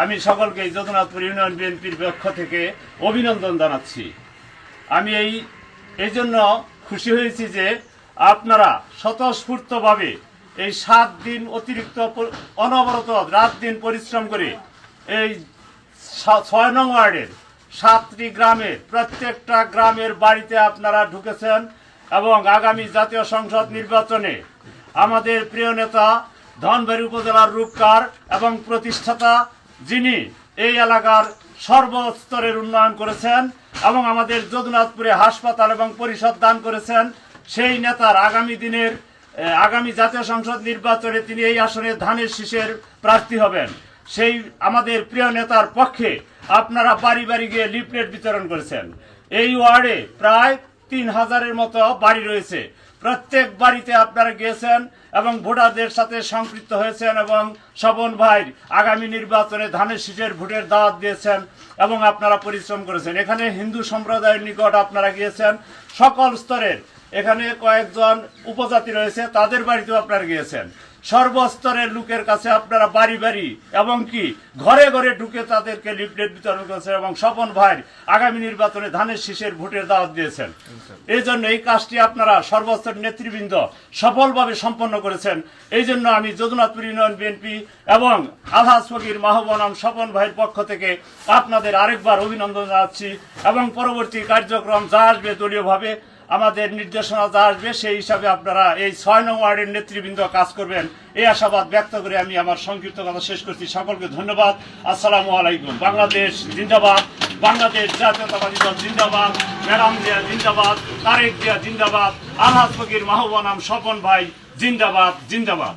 আমি সকলকে যদুনাথপুর ইউনিয়ন বিএনপির পক্ষ থেকে অভিনন্দন জানাচ্ছি। আমি এই এই জন্য খুশি হয়েছি যে আপনারা স্বতঃস্ফূর্তভাবে এই সাত দিন অতিরিক্ত অনবরত রাত দিন পরিশ্রম করে এই ছয় নং ওয়ার্ডের সাতটি গ্রামের, প্রত্যেকটা গ্রামের বাড়িতে আপনারা ঢুকেছেন এবং আগামী জাতীয় সংসদ নির্বাচনে আমাদের প্রিয় নেতা ধনবাড়ি উপজেলার রূপকার এবং প্রতিষ্ঠাতা যিনি এই এলাকার সর্বস্তরের উন্নয়ন করেছেন এবং আমাদের যদুনাথপুরে হাসপাতাল এবং পরিষদ দান করেছেন, সেই নেতার আগামী দিনের আগামী জাতীয় সংসদ নির্বাচনে তিনি এই আসনে ধানের শীষের প্রার্থী হবেন। সেই আমাদের প্রিয় নেতার পক্ষে আপনারা বাড়ি বাড়ি গিয়ে লিফলেট বিতরণ করেছেন। এই ওয়ার্ডে প্রায় তিন হাজারের মতো বাড়ি রয়েছে। প্রত্যেক বাড়িতে আপনারা গিয়েছেন এবং ভোটারদের সাথে সম্পৃক্ত হয়েছেন এবং স্বপন ভাই আগামী নির্বাচনে ধানের শীষের ভোটের দাওয়াত দিয়েছেন এবং আপনারা পরিশ্রম করেছেন। এখানে হিন্দু সম্প্রদায়ের নিকট আপনারা গিয়েছেন সকল স্তরের। এখানে কয়েকজন উপজাতি রয়েছে তাদের বাড়িতেও আপনারা গিয়েছেন। সর্বস্তরের লোকের কাছে আপনারা বাড়ি বাড়ি এবং কি ঘরে ঘরে ঢুকে তাদেরকে লিফলেট বিতরণ করেছেন এবং স্বপন ভাই আগামী নির্বাচনে ধানের শীষের ভোটের দাওয়াত দিয়েছেন। এই জন্য এই কাজটি আপনারা সর্বস্তর নেতৃবৃন্দ সফলভাবে সম্পন্ন করেছেন। এই জন্য আমি যদুনাথপুর ইউনিয়ন বিএনপি এবং আলহাজ ফকির মাহবনাম স্বপন ভাইয়ের পক্ষ থেকে আপনাদের আরেকবার অভিনন্দন জানাচ্ছি এবং পরবর্তী কার্যক্রম যা আসবে দলীয়ভাবে আমাদের নির্দেশনা যা আসবে সেই হিসাবে আপনারা এই ছয় নং ওয়ার্ডের নেতৃবৃন্দ কাজ করবেন। এই আশাবাদ ব্যক্ত করে আমি আমার সংক্ষিপ্ত কথা শেষ করছি। সকলকে ধন্যবাদ। আসসালামু আলাইকুম। বাংলাদেশ জিন্দাবাদ। বাংলাদেশ জাতীয়তাবাদী দল জিন্দাবাদ, ম্যাডাম জিয়া জিন্দাবাদ, তারেক জিয়া জিন্দাবাদ, আলহাজ ফকির মাহবানাম স্বপন ভাই জিন্দাবাদ জিন্দাবাদ।